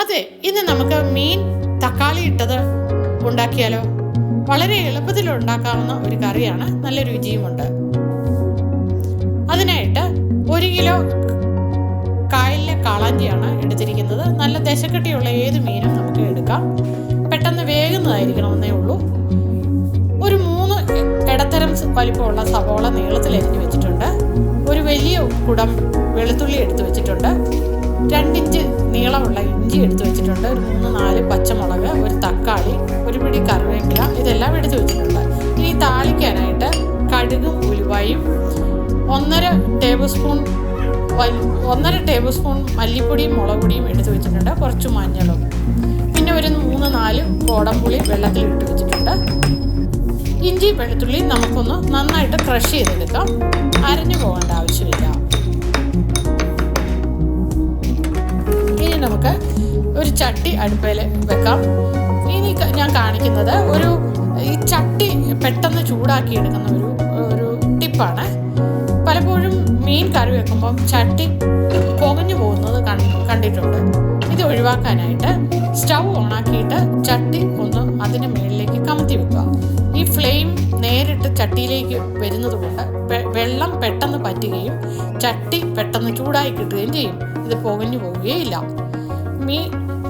അതെ ഇന്ന് നമുക്ക് മീൻ തക്കാളി ഇട്ടത് ഉണ്ടാക്കിയാലോ? വളരെ എളുപ്പത്തിൽ ഉണ്ടാക്കാവുന്ന ഒരു കറിയാണ്. നല്ല രുചിയുമുണ്ട്. അതിനായിട്ട് ഒരു കിലോ കായലിലെ കാളാഞ്ചിയാണ് എടുത്തിരിക്കുന്നത്. നല്ല ദശക്കട്ടിയുള്ള ഏത് മീനും നമുക്ക് എടുക്കാം. പെട്ടെന്ന് വേകുന്നതായിരിക്കണമെന്നേ ഉള്ളൂ. ഒരു മൂന്ന് ഇടത്തരം വലിപ്പമുള്ള സവോള നീളത്തിൽ അരിഞ്ഞു വെച്ചിട്ടുണ്ട്. ഒരു വലിയ കുടം വെളുത്തുള്ളി എടുത്തു വെച്ചിട്ടുണ്ട്. രണ്ടിഞ്ച് നീളമുള്ള ഇഞ്ചി എടുത്തു വെച്ചിട്ടുണ്ട്. ഒരു മൂന്ന് നാല് പച്ചമുളക് ഒരു തക്കാളി ഒരു പിടി കറിവേപ്പില ഇതെല്ലാം എടുത്തു വെച്ചിട്ടുണ്ട്. ഇനി താളിക്കാനായിട്ട് കടുകും ഉലുവായും ഒന്നര ടേബിൾ സ്പൂൺ ഒന്നര ടേബിൾ സ്പൂൺ മല്ലിപ്പൊടിയും മുളക് പൊടിയും എടുത്തു വെച്ചിട്ടുണ്ട്. കുറച്ച് മഞ്ഞളും. പിന്നെ ഒരു മൂന്ന് നാല് കോടംപുളി വെള്ളത്തിൽ ഇട്ട് വെച്ചിട്ടുണ്ട്. ഇഞ്ചി വെളുത്തുള്ളി നമുക്കൊന്ന് നന്നായിട്ട് ക്രഷ് ചെയ്തെടുക്കാം. അരഞ്ഞു പോകേണ്ട. ചട്ടി അടുപ്പയിൽ വെക്കാം. ഇനി ഞാൻ കാണിക്കുന്നത് ഒരു ഈ ചട്ടി പെട്ടെന്ന് ചൂടാക്കി എടുക്കുന്ന ഒരു ഒരു ടിപ്പാണ്. പലപ്പോഴും മീൻ കറി വെക്കുമ്പം ചട്ടി പുകഞ്ഞു പോകുന്നത് കണ്ടിട്ടുണ്ട്. ഇത് ഒഴിവാക്കാനായിട്ട് സ്റ്റൗ ഓണാക്കിയിട്ട് ചട്ടി ഒന്ന് അതിന് മുകളിലേക്ക് കമത്തി വെക്കുക. ഈ ഫ്ലെയിം നേരിട്ട് ചട്ടിയിലേക്ക് വരുന്നത് കൊണ്ട് വെള്ളം പെട്ടെന്ന് പറ്റുകയും ചട്ടി പെട്ടെന്ന് ചൂടായി കിട്ടുകയും ചെയ്യും. ഇത് പുകഞ്ഞു പോവുകയില്ല.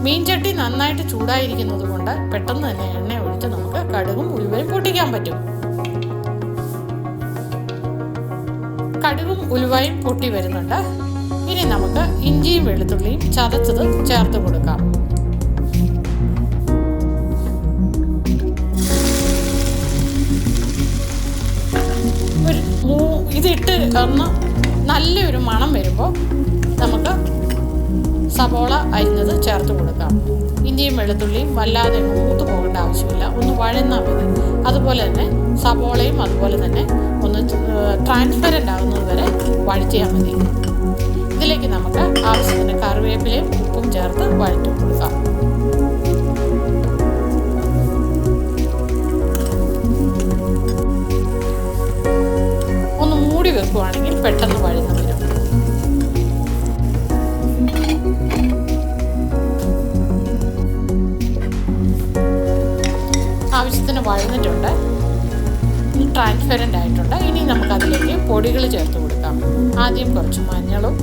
മീൻ ചട്ടി നന്നായിട്ട് ചൂടായിരിക്കുന്നത് കൊണ്ട് പെട്ടെന്ന് തന്നെ എണ്ണ ഒഴിച്ച് നമുക്ക് കടുകും ഉലുവയും പൊട്ടിക്കാൻ പറ്റും. കടുകും ഉലുവയും പൊട്ടി വരുന്നുണ്ട്. ഇനി നമുക്ക് ഇഞ്ചിയും വെളുത്തുള്ളിയും ചതച്ചത് ചേർത്ത് കൊടുക്കാം. ഒരു ഇതിട്ട് ഒന്ന് നല്ലൊരു മണം വരുമ്പോൾ സബോള അരിഞ്ഞത് ചേർത്ത് കൊടുക്കാം ഇഞ്ചിയും വെളുത്തുള്ളിയും വല്ലാതെ മൂത്ത് പോകേണ്ട ആവശ്യമില്ല. ഒന്ന് വഴന്നാൽ മതി. അതുപോലെ തന്നെ സബോളയും അതുപോലെ തന്നെ ഒന്ന് ട്രാൻസ്പെറന്റ് ആകുന്നത് വരെ വഴറ്റിയാൽ മതി. ഇതിലേക്ക് നമുക്ക് ആവശ്യത്തിന് കറിവേപ്പിലയും ഉപ്പും ചേർത്ത് വഴറ്റി കൊടുക്കാം. ഒന്ന് മൂടി വെക്കുവാണെങ്കിൽ പെട്ടെന്ന് വഴന്നു ആവശ്യത്തിന് വഴന്നിട്ടുണ്ട് ട്രാൻസ്പെറന്റ് ആയിട്ടുണ്ട്. ഇനി നമുക്കതിലേക്ക് പൊടികൾ ചേർത്ത് കൊടുക്കാം. ആദ്യം കുറച്ച് മഞ്ഞളും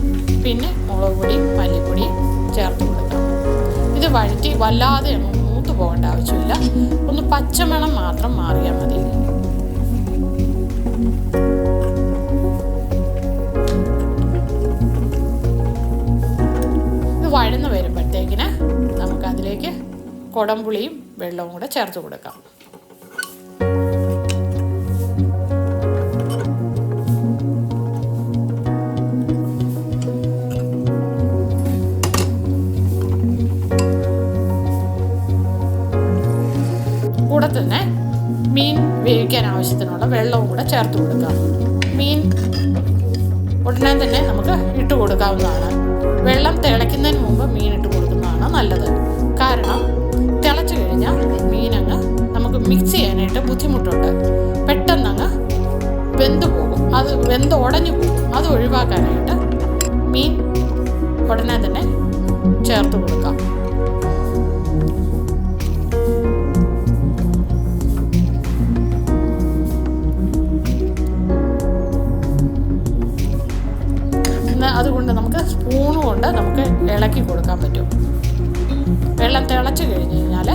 പിന്നെ മുളക് പൊടിയും മല്ലിപ്പൊടിയും ചേർത്ത് കൊടുക്കാം. ഇത് വഴറ്റി വല്ലാതെ മൂത്ത് പോകേണ്ട ആവശ്യമില്ല. ഒന്ന് പച്ചമണം മാത്രം മാറിയാൽ മതി. കുടംപുളിയും വെള്ളവും കൂടെ ചേർത്ത് കൊടുക്കാം. കൂടെ തന്നെ മീൻ വേവിക്കാൻ ആവശ്യത്തിനുള്ള വെള്ളവും കൂടെ ചേർത്ത് കൊടുക്കാം. മീൻ ഉടനെ തന്നെ നമുക്ക് ഇട്ട് കൊടുക്കാവുന്നതാണ്. വെള്ളം തിളയ്ക്കുന്നതിന് മുമ്പ് ഉടഞ്ഞു പോകും. അത് ഒഴിവാക്കാനായിട്ട് മീൻ ഉടനെ തന്നെ ചേർത്ത് കൊടുക്കാം. അതുകൊണ്ട് നമുക്ക് സ്പൂണ് കൊണ്ട് നമുക്ക് ഇളക്കി കൊടുക്കാൻ പറ്റും. വെള്ളം തിളച്ച് കഴിഞ്ഞ് കഴിഞ്ഞാൽ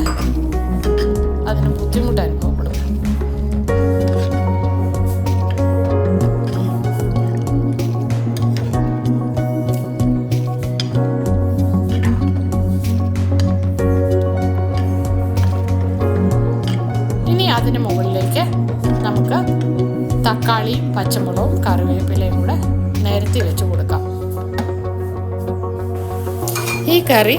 തക്കാളിയും പച്ചമുളകും കറിവേപ്പിലയും കൂടെ നിരത്തി വെച്ച് കൊടുക്കാം. ഈ കറി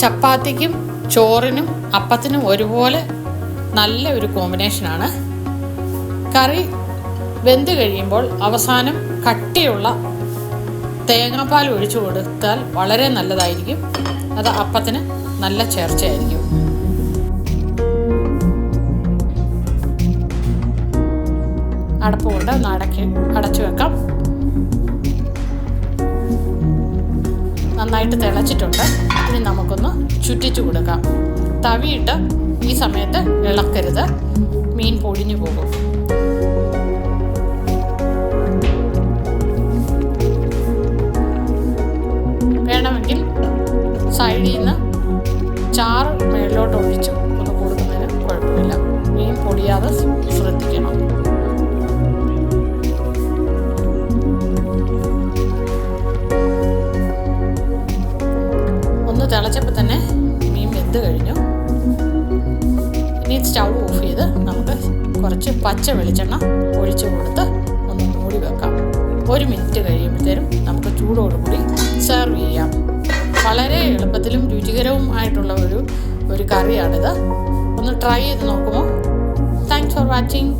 ചപ്പാത്തിക്കും ചോറിനും അപ്പത്തിനും ഒരുപോലെ നല്ല ഒരു കോമ്പിനേഷനാണ് കറി വെന്ത് കഴിയുമ്പോൾ അവസാനം കട്ടിയുള്ള തേങ്ങാപ്പാൽ ഒഴിച്ചു കൊടുത്താൽ വളരെ നല്ലതായിരിക്കും. അത് അപ്പത്തിന് നല്ല ചേർച്ചയായിരിക്കും. അടപ്പ് കൊണ്ട് ഒന്ന് അടക്കി അടച്ചു വെക്കാം. നന്നായിട്ട് തിളച്ചിട്ടുണ്ട്. ഇനി നമുക്കൊന്ന് ചുറ്റിച്ചു കൊടുക്കാം. തവിയിട്ട് ഈ സമയത്ത് ഇളക്കരുത്. മീൻ പൊടിഞ്ഞു പോകും. വേണമെങ്കിൽ സൈഡിൽ നിന്ന് ചാറ് മേളിലോട്ട് ഒഴിച്ചു ഒന്ന് കൊടുക്കുന്നതിന് കുഴപ്പമില്ല. മീൻ പൊടിയാതെ ശ്രദ്ധിക്കണം. ഇനി സ്റ്റൗ ഓഫ് ചെയ്ത് നമുക്ക് കുറച്ച് പച്ച വെളിച്ചെണ്ണ ഒഴിച്ചു കൊടുത്ത് ഒന്ന് മൂടി വെക്കാം. ഒരു മിനിറ്റ് കഴിയുമ്പോഴത്തേനും നമുക്ക് ചൂടോടുകൂടി സെർവ് ചെയ്യാം. വളരെ എളുപ്പത്തിലും രുചികരവും ആയിട്ടുള്ള ഒരു ഒരു കറിയാണിത്. ഒന്ന് ട്രൈ ചെയ്ത് നോക്കുമോ? Thanks for watching